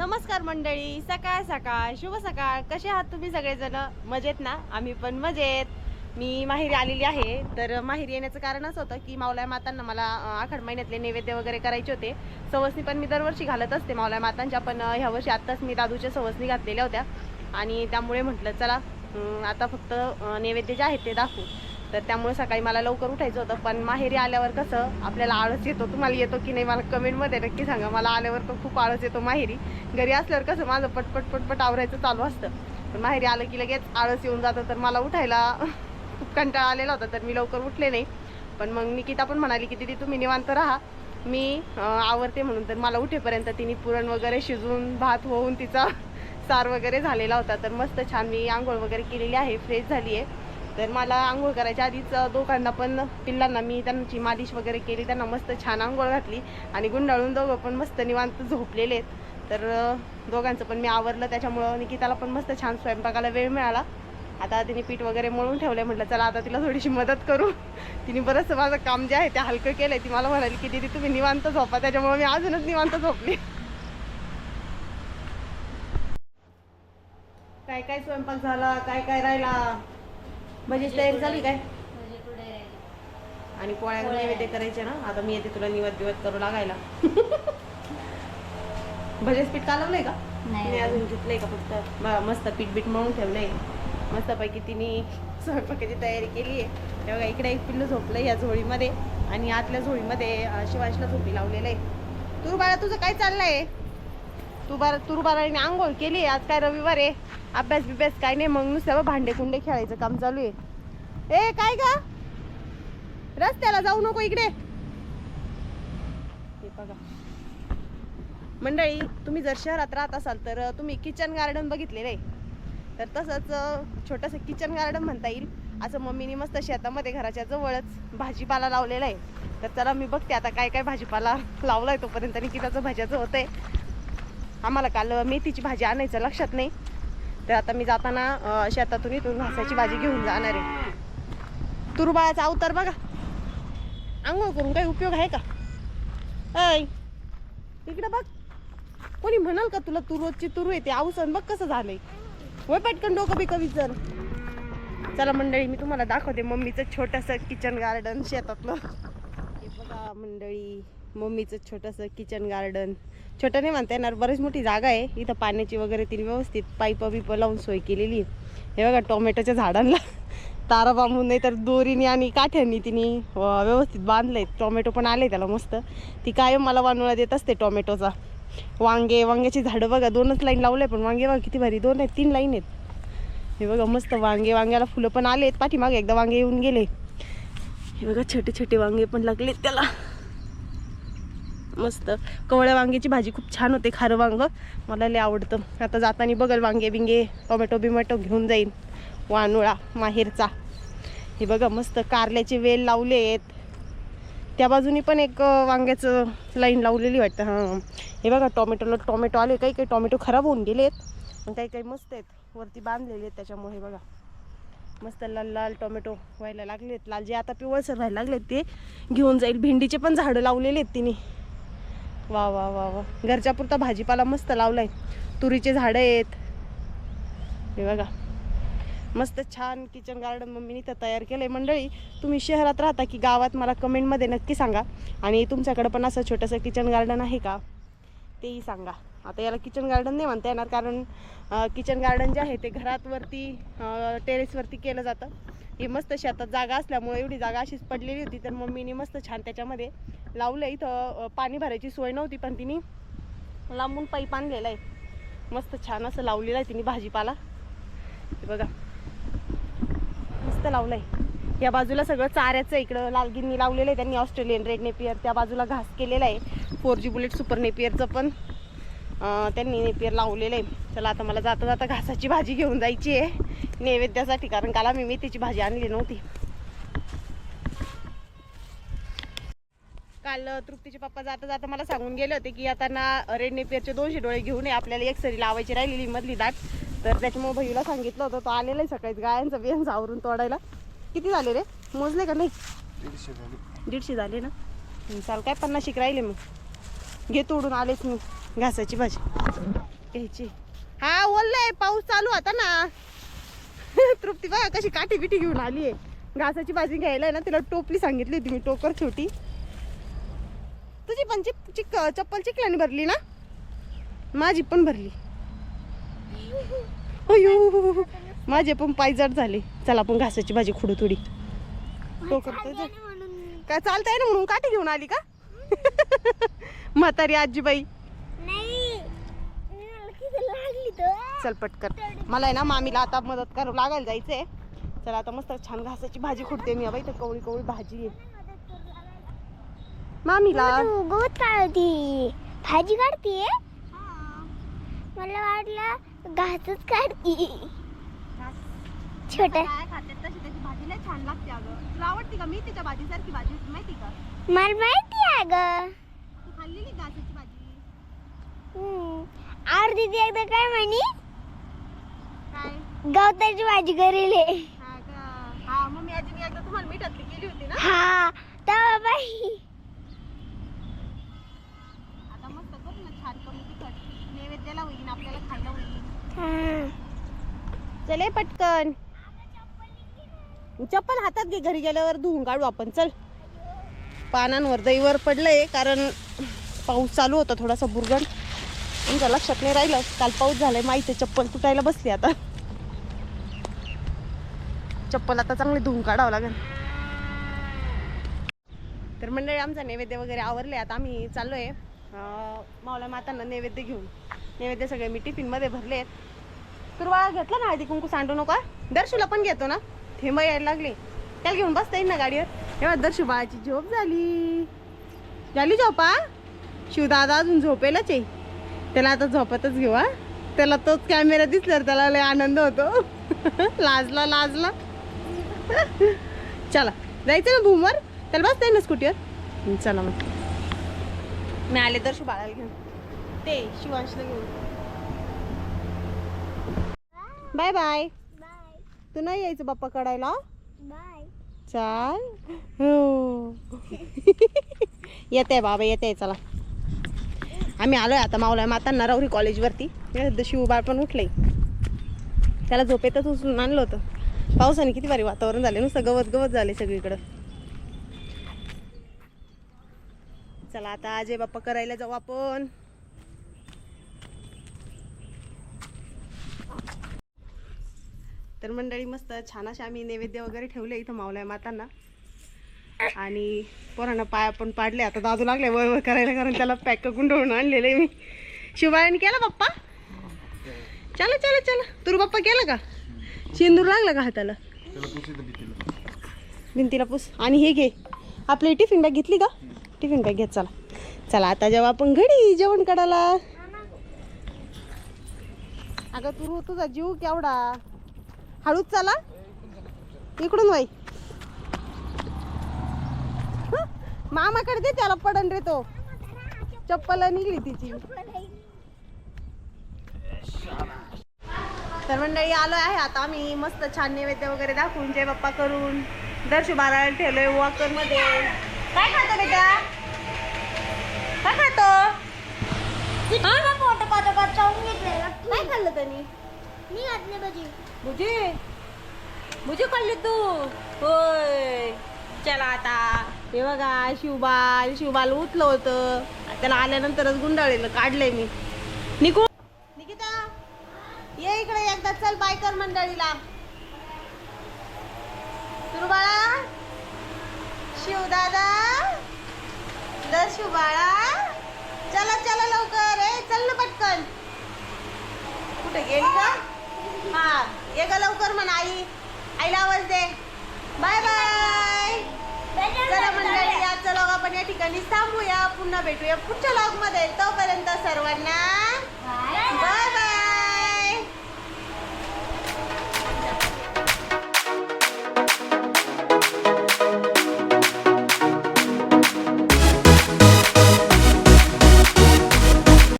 नमस्कार मंडळी सकाळ सकाळ शुभ सकाळ. कसे आहात तुम्ही सगळेजण? मजेत ना? आम्ही पण मजेत. मी माहेरी आलेली आहे. तर माहेरी येण्याचं कारण असं होतं की मावल्या मातांना मला आखड महिन्यातले नैवेद्य वगैरे करायचे होते. सवसनी पण मी दरवर्षी घालत असते मावल्या मातांच्या पण ह्या वर्षी आत्ताच मी दादूच्या सवसनी घातलेल्या होत्या. आणि त्यामुळे म्हटलं चला आता फक्त नैवेद्य जे आहेत ते दाखवू. तर त्यामुळे सकाळी मला लवकर उठायचं होतं. पण माहेरी आल्यावर कसं आपल्याला आळस येतो. तुम्हाला येतो की नाही मला कमेंटमध्ये नक्की सांगा. मला आल्यावर तर खूप आळस येतो माहेरी. घरी असल्यावर कसं माझं पटपट पटपट आवरायचं चालू असतं. पण माहेरी आलं की लगेच आळस येऊन जातं. तर मला उठायला खूप कंटाळा आलेला होता. तर मी लवकर उठले नाही. पण मग निकिता पण म्हणाली की दीदी तुम्ही निवांत राहा. मी आवरते म्हणून. तर मला उठेपर्यंत तिने पुरण वगैरे शिजवून भात होऊन तिचा सार वगैरे झालेला होता. तर मस्त छान मी आंघोळ वगैरे केलेली आहे. फ्रेश झाली आहे तर मला आंघोळ करायच्या आधीच दोघांना पण पिल्लांना मी त्यांची मालिश वगैरे केली त्यांना मस्त छान आंघोळ घातली आणि गुंडाळून दोघं पण मस्त निवांत झोपलेले आहेत. तर दोघांचं पण मी आवरलं त्याच्यामुळं निकिताला पण मस्त छान स्वयंपाकाला वेळ मिळाला. आता तिने पीठ वगैरे मळून ठेवलंय म्हटलं चला आता तिला थोडीशी मदत करू. तिने बरंचसं माझं काम जे आहे ते हलकं केलंय. ती मला म्हणाली की दीदी तुम्ही निवांत झोपा. त्याच्यामुळे मी अजूनच निवांत झोपली. काय काय स्वयंपाक झाला? काय काय राहिला? म्हणजे तयारी झाली काय? आणि पोळ्या. नैवेद्य करायचे ना आता मी येते तुला निवत बिवत करू लागायला. भजेच पीठ कालवलंय का? नाही. मी अजून घेतलंय का फक्त? मस्त पीठ बीठ मळून ठेवलंय. मस्तपैकी तिने स्वयंपाकाची तयारी केली आहे. तेव्हा इकडे एक पिल्लू झोपलंय या झोळीमध्ये आणि आतल्या झोळीमध्ये अं, शिवाजीला झोपी लावलेलं आहे. तू बाळा तुझं काय चाललंय? तू बारा आंघोळ केली. आज काय रविवार आहे? अभ्यास बिभ्यास काय नाही. मग नुसतं भांडे कुंडे खेळायचं काम चालू आहे. ए काय का रस्त्याला जाऊ नको इकडे. ते बघा. मंडळी तुम्ही जर शहरात राहत असाल तर तुम्ही किचन गार्डन बघितलेलं आहे. तर तसंच छोटंसं किचन गार्डन म्हणता येईल. असं मम्मीने मस्त शेतामध्ये घराच्या जवळच भाजीपाला लावलेला आहे. तर चला मी बघते आता काय काय भाजीपाला लावलाय तोपर्यंत. निकिताचं भाज्याचं होतंय. आम्हाला काल मेथीची भाजी आणायचं लक्षात नाही. तर आता मी जाताना शेतातून इथून घासाची भाजी घेऊन जाणार आहे. तुरबाळाचा अवतार बघा. आंघोळ करून काही उपयोग आहे का? ऐ तिकडं बघ. कोणी म्हणाल का तुला तू रोजची तुरू येते आऊसन बघ कसं झालंय. वय पटकन डोकं बी कवी जर चला मंडळी मी तुम्हाला दाखवते मम्मीचं छोटंसं किचन गार्डन शेतातलं. हे बघा मंडळी. मम्मीचं छोटंसं किचन गार्डन छोटं नाही म्हणता येणार बरीच मोठी जागा आहे. इथं पाण्याची वगैरे तिने व्यवस्थित पाईप बिप लावून सोय केलेली आहे. हे बघा टोमॅटोच्या झाडांना तारा बांबून नाही तर दोरीने आणि काठ्यांनी तिने व्यवस्थित बांधलंय. टोमॅटो पण आले त्याला मस्त. ती कायम मला वानुळा देत असते टोमॅटोचा. वांगे वांग्याची झाडं बघा दोनच लाईन लावले पण वांगे बघा किती भारी दोन आहेत तीन लाईन आहेत. हे बघा मस्त वांगे वांग्याला फुलं पण आले आहेत पाठीमागे एकदा वांगे येऊन गेले. हे बघा छोटे छोटे वांगे पण लागलेत त्याला. मस्त. कवळ्या वांग्याची भाजी खूप छान होते खारं वांग. मला लय आवडतं. आता जाताना बघल वांगे बिंगे टोमॅटो बिमॅटो घेऊन जाईन. वानुळा माहेरचा. हे बघा मस्त कारल्याचे वेल लावले आहेत त्या बाजूनी पण एक वांग्याचं लाईन लावलेली वाटतं. हां. हे बघा टोमॅटोला टोमॅटो आले काही काही टोमॅटो खराब होऊन गेले आहेत आणि काही काही मस्त आहेत. वरती बांधलेले आहेत त्याच्यामुळे हे बघा. मस्त लाल लाल टोमॅटो व्हायला लागलेत. लाल जे आता पिवळसर व्हायला लागलेत ते घेऊन जाईल. भेंडीचे पण झाडं लावलेले आहेत तिने. वा वा वा वा. घरच्या पुरता भाजीपाला मस्त लावलाय. तुरीचे झाडं आहेत. हे बघा. मस्त छान किचन गार्डन मम्मीने तर तयार केलं आहे मंडळी तुम्ही शहरात राहता की गावात मला कमेंटमध्ये नक्की सांगा. आणि तुमच्याकडं पण असं छोटंसं किचन गार्डन आहे का? तेही सांगा. आता याला किचन गार्डन नाही म्हणता येणार कारण किचन गार्डन जे आहे ते घरात वरती टेरेसवरती केलं जातं. ही मस्त शेतात जागा असल्यामुळे एवढी जागा अशीच पडलेली होती. तर मम्मीने मस्त छान त्याच्यामध्ये लावलं. इथं पाणी भरायची सोय नव्हती पण तिने लांबून पाईप आणलेला आहे. मस्त छान असं लावलेलं आहे तिने भाजीपाला. बघा. मस्त लावलंय या बाजूला सगळं चाऱ्याचं इकडं. लालगिरनी लावलेलं आहे त्यांनी ऑस्ट्रेलियन रेड नेपियर. त्या बाजूला घास केलेला आहे. फोर जी बुलेट सुपर नेपियरचं पण त्यांनी नेपियर लावलेलं आहे. चला आता मला जाता जाता घासाची भाजी घेऊन जायची आहे. नैवेद्यासाठी कारण काल आम्ही मेथीची भाजी आणली नव्हती. काल तृप्तीचे पप्पा जाता जाता मला सांगून गेले होते की आता ना रेड नेपियरचे दोनशे डोळे घेऊन ये आपल्याला एक सरी लावायची राहिलेली मधली दाट. तर त्याच्यामुळे भैयूला सांगितलं होतं तो आलेला आहे सकाळी गायांचं बियांच आवरून तोडायला. किती झाले रे? मोजले का नाही? दीडशे झाली. ना? चाल काय पन्नास शिक राहिले मग. घे तोडून आलेच मी घासाची भाजी. घ्यायची. हा ओललंय पाऊस चालू होता ना. तृप्ती बघा कशी काठी बिठी घेऊन आली आहे. घासाची भाजी घ्यायला आहे ना तिला टोपली सांगितली होती मी टोकर छोटी. तुझी पण चिक चिक चप्पल चिकल्याने भरली ना? माझी पण भरली. अयो माझे पण पाय जड झाले. चला आपण घासाची भाजी खुडू थोडी. टोकर काय चालतंय ना म्हणून काठी घेऊन आली का? म्हातारी आजीबाई नाही मला किती लागली तर चल पटकन. मला आहे ना मामीला आता मदत करू लागायला जायचंय. चला आता मस्त छान घासाची भाजी खुडते मी. बाई तर कवळी कवळी भाजी आहे. मामीला. तू गवत काढती भाजी काढतीये मला वाटलं घासच काढती. छोट. काय खाते? तशी त्याची भाजी छान लागते अगं. तुला आवडते का? मी तिच्या भाजीसारखी भाजी माहिती का? मला माहिती आहे ग तू खाल्लेली घासाची भाजी? अर्धी एकदा काय म्हणी? गवताची भाजी करेले हा. का? हा मग मी आजी मी एकदा तुम्हाला मिठातली केली होती ना? हा तर बाई. आता मस्त करू ना छान करून तिखट. नैवेद्याला होईल आपल्याला खायला होईल. हा. चले पटकन. चप्पल हातात घे घरी गेल्यावर धुवून काढू आपण. चल. पानांवर दहीवर पडलंय कारण पाऊस चालू होता थोडासा बुरगण. तुमच्या लक्षात नाही राहिलं? काल पाऊस झालाय माहिती आहे, चप्पल तुटायला बसली आता. चप्पल आता चांगली धुवून काढावं लागेल. तर मंडळी आमचा नैवेद्य वगैरे आवरले आता आम्ही चाललोय आहे मावला मातांना नैवेद्य घेऊन. नैवेद्य सगळे मी टिफिनमध्ये भरले आहेत. तुरवाळा घेतला ना हळदी कुंकू सांडू नका दर्शूला पण घेतो ना? थेंब यायला लागले. त्याला घेऊन बसता येईल ना गाडीवर? तेव्हा दर्शू बाळाची झोप झाली. झाली झोपा शिवदादा अजून झोपेलच आहे. त्याला आता झोपतच घेऊ हा. त्याला तोच कॅमेरा दिसल्यावर त्याला लय आनंद होतो. लाजला लाजला. चला जायचं ना भूमवर त्याला बसता येईल ना स्कूटीवर चला मग. मी आले दर्शू बाळाला घेऊन. ते शिवांशला घेऊन. बाय बाय बाय तू नाही यायचं बाप्पा कडायला चाल. हो. येते बाबा येते चला. आम्ही आलो आहे आता मावला मातांना राहुरी कॉलेजवरती. शिव शिवबाळ पण उठले त्याला झोपेतच उचलून आणलं होतं. पावसाने किती भारी वातावरण झाले नुसतं गवत गवत झाले सगळीकडं. चला आता अजय बाप्पा करायला जाऊ आपण. तर मंडळी मस्त छान असे आम्ही नैवेद्य वगैरे ठेवले इथं मावल्या मातांना. आणि पोरांना पाया पण पाडले. आता दादू लागले वय वय करायला कारण त्याला पॅक गुंडवून आणलेले मी. शिवबाळाने केला बाप्पा चला चला चला. तुर बाप्पा केला का? शेंदूर लागला का हाताला? भिंतीला. पुस. आणि हे घे. आपली टिफिन बॅग घेतली का? टिफिन बॅग घेत चला. चला आता जेव्हा आपण घडी जेवण काढायला अगं तू तुझा जीव केवढा? हळूच चला. इकडून वाई हं? मामाकडे दे त्याला पडन रे तो. चप्पल निघली तिची. तर मंडळी आलो आहे आता आम्ही. मस्त छान नैवेद्य वगैरे दाखवून जय बाप्पा करून. दर्शू बारायला ठेवलोय वॉकरमध्ये काय खातो बेटा? काय खातो? काय खाल्लं त्यांनी? मी घातले भाजी. भुजी? भुजी खाल्ली तू? होय. चला आता. हे बघा शिवबाल शिवबाल उठलं होतं. त्याला आल्यानंतरच गुंडाळलेलं काढलंय मी. निकू निकिता ये इकडे एकदा चल बायकर मंडळीला. सुरबाळा शिवदादा दर शिवबाळा. चला चला लवकर. ए चल ना पटकन. कुठे गेली का? हा ये ग लवकर म्हणा आई. आईला आवाज दे. Bye bye. चला मंडळी आजचा लॉग आपण या ठिकाणी थांबूया पुन्हा भेटूया पुढच्या लॉगमध्ये तोपर्यंत सर्वांना बाय बाय